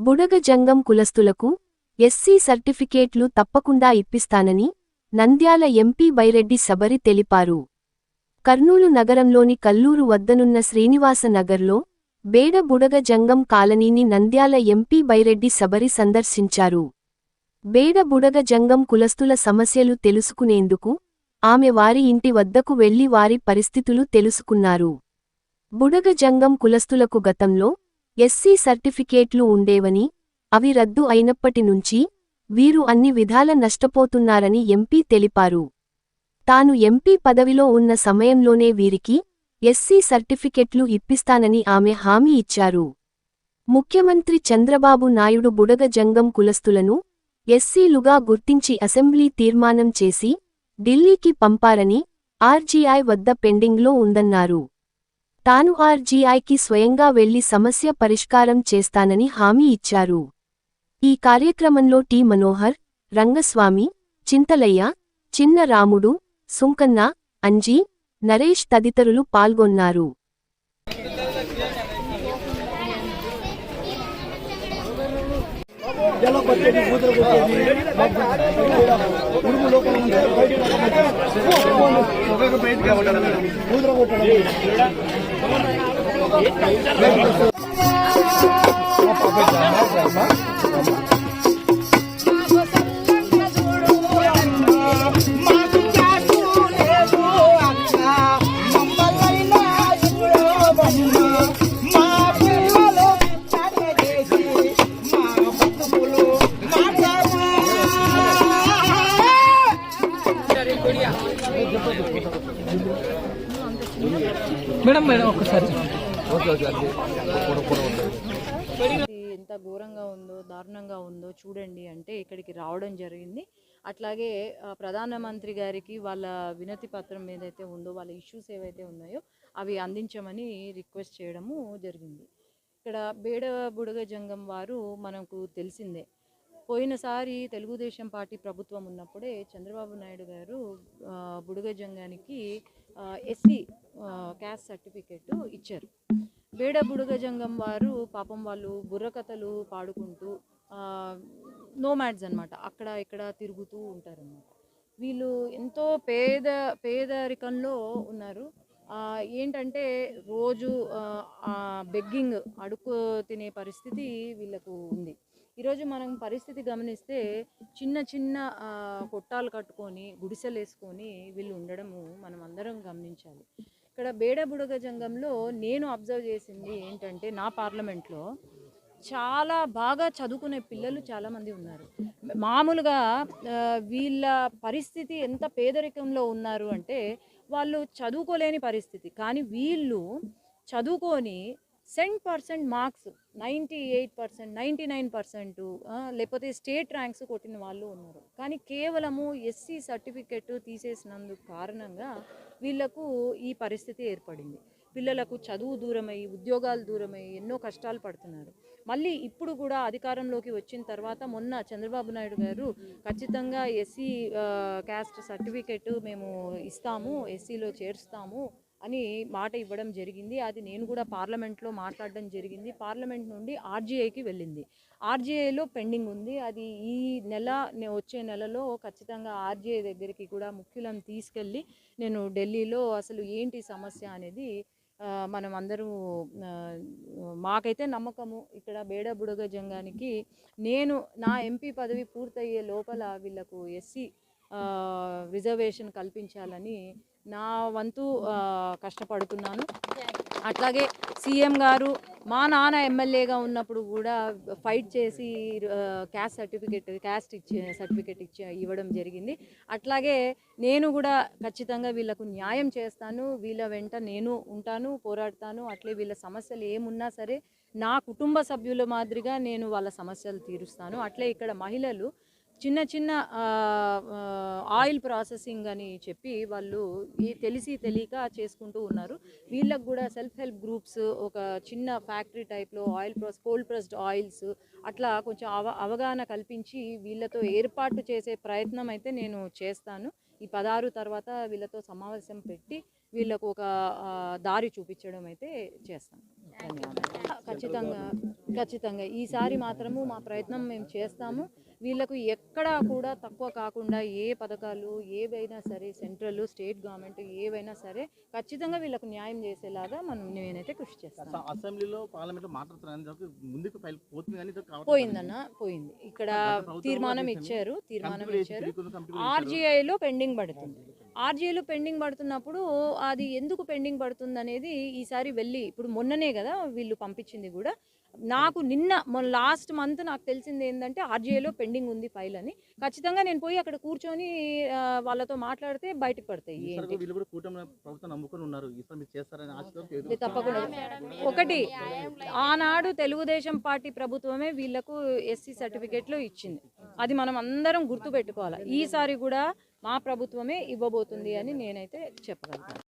బుడగ జంగం కులస్తులకు ఎస్సీ సర్టిఫికేట్లు తప్పకుండా ఇప్పిస్తానని నంద్యాల ఎంపీ బైరెడ్డి సబరి తెలిపారు. కర్నూలు నగరంలోని కల్లూరు వద్దనున్న శ్రీనివాస నగర్లో బేడ బుడగ జంగం కాలనీని నంద్యాల ఎంపీ బైరెడ్డి సబరి సందర్శించారు. బేడ బుడగ జంగం కులస్తుల సమస్యలు తెలుసుకునేందుకు ఆమె వారి ఇంటి వద్దకు వెళ్ళి వారి పరిస్థితులు తెలుసుకున్నారు. బుడగ జంగం కులస్తులకు గతంలో ఎస్సీ సర్టిఫికేట్లు ఉండేవని అవి రద్దు అయినప్పటి నుంచి వీరు అన్ని విధాల నష్టపోతున్నారని ఎంపీ తెలిపారు. తాను ఎంపీ పదవిలో ఉన్న సమయంలోనే వీరికి ఎస్సీ సర్టిఫికెట్లు ఇప్పిస్తానని ఆమె హామీ ఇచ్చారు. ముఖ్యమంత్రి చంద్రబాబు నాయుడు బుడగ జంగం కులస్తులను ఎస్సీలుగా గుర్తించి అసెంబ్లీ తీర్మానం చేసి ఢిల్లీకి పంపారని ఆర్జీఐ వద్ద పెండింగ్లో ఉందన్నారు. తాను ఆర్జీఐకి స్వయంగా వెళ్ళి సమస్య పరిష్కారం చేస్తానని హామీ ఇచ్చారు. ఈ కార్యక్రమంలో టి. మనోహర్ రంగస్వామి చింతలయ్య చిన్న రాముడు సుంకన్న అంజీ నరేష్ తదితరులు పాల్గొన్నారు. ఎలా పట్టేది కూతురు కొట్టేది ఉడుపు లోపల ఉంటే బయటకు కూతురు కొట్టడం మేడం ఒకసారి ఎంత ఘోరంగా ఉందో దారుణంగా ఉందో చూడండి అంటే ఇక్కడికి రావడం జరిగింది. అట్లాగే ప్రధానమంత్రి గారికి వాళ్ళ వినతి పత్రం ఏదైతే ఉందో వాళ్ళ ఇష్యూస్ ఏవైతే ఉన్నాయో అవి అందించమని రిక్వెస్ట్ చేయడము జరిగింది. ఇక్కడ బేడ బుడగ జంగం వారు మనకు తెలిసిందే. పోయినసారి తెలుగుదేశం పార్టీ ప్రభుత్వం ఉన్నప్పుడే చంద్రబాబు నాయుడు గారు ఆ, జంగానికి ఎస్సీ క్యాస్ట్ సర్టిఫికెట్ ఇచ్చారు. బేడ బుడగ జంగం వారు పాపం వాళ్ళు బుర్రకథలు పాడుకుంటూ నోమాడ్స్ అనమాట అక్కడ ఇక్కడ తిరుగుతూ ఉంటారన్నమాట. వీళ్ళు ఎంతో పేద పేదరికంలో ఉన్నారు. ఏంటంటే రోజు బెగ్గింగ్ అడుక్కు తినే పరిస్థితి వీళ్ళకు ఉంది. ఈరోజు మనం పరిస్థితి గమనిస్తే చిన్న చిన్న కొట్టాలు కట్టుకొని గుడిసెలు వేసుకొని వీళ్ళు ఉండడము మనం అందరం గమనించాలి. ఇక్కడ బేడబుడగ జంగంలో నేను అబ్జర్వ్ చేసింది ఏంటంటే నా పార్లమెంట్లో చాలా బాగా చదువుకునే పిల్లలు చాలామంది ఉన్నారు. మామూలుగా వీళ్ళ పరిస్థితి ఎంత పేదరికంలో ఉన్నారు అంటే వాళ్ళు చదువుకోలేని పరిస్థితి. కానీ వీళ్ళు చదువుకొని cent percent marks ninety eight percent ninety nine percent లేకపోతే స్టేట్ ర్యాంక్స్ కొట్టిన వాళ్ళు ఉన్నారు. కానీ కేవలము ఎస్సీ సర్టిఫికెట్ తీసేసినందుకు కారణంగా వీళ్ళకు ఈ పరిస్థితి ఏర్పడింది. పిల్లలకు చదువు దూరమై ఉద్యోగాలు దూరమై ఎన్నో కష్టాలు పడుతున్నారు. మళ్ళీ ఇప్పుడు కూడా అధికారంలోకి వచ్చిన తర్వాత మొన్న చంద్రబాబు నాయుడు గారు ఖచ్చితంగా ఎస్సీ క్యాస్ట్ సర్టిఫికెట్ మేము ఇస్తాము ఎస్సీలో చేరుస్తాము అని మాట ఇవ్వడం జరిగింది. అది నేను కూడా పార్లమెంట్లో మాట్లాడడం జరిగింది. పార్లమెంట్ నుండి ఆర్జీఐకి వెళ్ళింది. ఆర్జీఐలో పెండింగ్ ఉంది. అది ఈ నెల వచ్చే నెలలో ఖచ్చితంగా ఆర్జీఐ దగ్గరికి కూడా ముఖ్యులను తీసుకెళ్ళి నేను ఢిల్లీలో అసలు ఏంటి సమస్య అనేది మనం అందరూ మాకైతే నమ్మకము. ఇక్కడ బేడబుడగ జంగానికి నేను నా ఎంపీ పదవి పూర్తయ్యే లోపల వీళ్ళకు ఎస్సీ రిజర్వేషన్ కల్పించాలని నా వంతు కష్టపడుతున్నాను. అట్లాగే సీఎం గారు మా నాన్న ఎమ్మెల్యేగా ఉన్నప్పుడు కూడా ఫైట్ చేసి క్యాస్ట్ సర్టిఫికెట్ క్యాస్ట్ ఇచ్చే సర్టిఫికెట్ ఇచ్చే ఇవ్వడం జరిగింది. అట్లాగే నేను కూడా ఖచ్చితంగా వీళ్ళకు న్యాయం చేస్తాను. వీళ్ళ వెంట నేను ఉంటాను పోరాడతాను. అట్లే వీళ్ళ సమస్యలు ఏమున్నా సరే నా కుటుంబ సభ్యుల మాదిరిగా నేను వాళ్ళ సమస్యలు తీరుస్తాను. అట్లే ఇక్కడ మహిళలు చిన్న చిన్న ఆయిల్ ప్రాసెసింగ్ అని చెప్పి వాళ్ళు ఈ తెలిసి తెలియక చేసుకుంటూ ఉన్నారు. వీళ్ళకు కూడా సెల్ఫ్ హెల్ప్ గ్రూప్స్ ఒక చిన్న ఫ్యాక్టరీ టైప్లో oil press cold pressed oils అట్లా కొంచెం అవ అవగాహన కల్పించి వీళ్ళతో ఏర్పాటు చేసే ప్రయత్నం అయితే నేను చేస్తాను. ఈ పదహారు తర్వాత వీళ్ళతో సమావేశం పెట్టి వీళ్ళకు ఒక దారి చూపించడం అయితే చేస్తాను. ధన్యవాదాలు ఖచ్చితంగా ఖచ్చితంగా. ఈసారి మాత్రము మా ప్రయత్నం మేము చేస్తాము. వీళ్ళకు ఎక్కడా కూడా తక్కువ కాకుండా ఏ పథకాలు ఏవైనా సరే సెంట్రల్ స్టేట్ గవర్నమెంట్ ఏవైనా సరే ఖచ్చితంగా వీళ్ళకు న్యాయం చేసేలాగా మనం నేనైతే కృషి చేస్తాను. అస- అసెంబ్లీలో ముందుకు. పోయిందన్న పోయింది. ఇక్కడ తీర్మానం ఇచ్చారు తీర్మానం ఇచ్చారు. ఆర్జీఐలో పెండింగ్ పడుతుంది. ఆర్జీఐలో పెండింగ్ పడుతున్నప్పుడు అది ఎందుకు పెండింగ్ పడుతుంది అనేది ఈసారి వెళ్ళి ఇప్పుడు మొన్ననే కదా వీళ్ళు పంపించింది కూడా నాకు నిన్న మొన్న లాస్ట్ మంత్ నాకు తెలిసింది ఏంటంటే ఆర్జీఐలో పెండింగ్ ఉంది ఫైల్ అని. ఖచ్చితంగా నేను పోయి అక్కడ కూర్చొని వాళ్ళతో మాట్లాడితే బయటకు పడతాయి తప్పకుండా. ఒకటి ఆనాడు తెలుగుదేశం పార్టీ ప్రభుత్వమే వీళ్ళకు ఎస్సీ సర్టిఫికేట్లు ఇచ్చింది. అది మనం అందరం గుర్తుపెట్టుకోవాలి. ఈసారి కూడా మా ప్రభుత్వమే ఇవ్వబోతుంది అని నేనైతే చెప్పగలను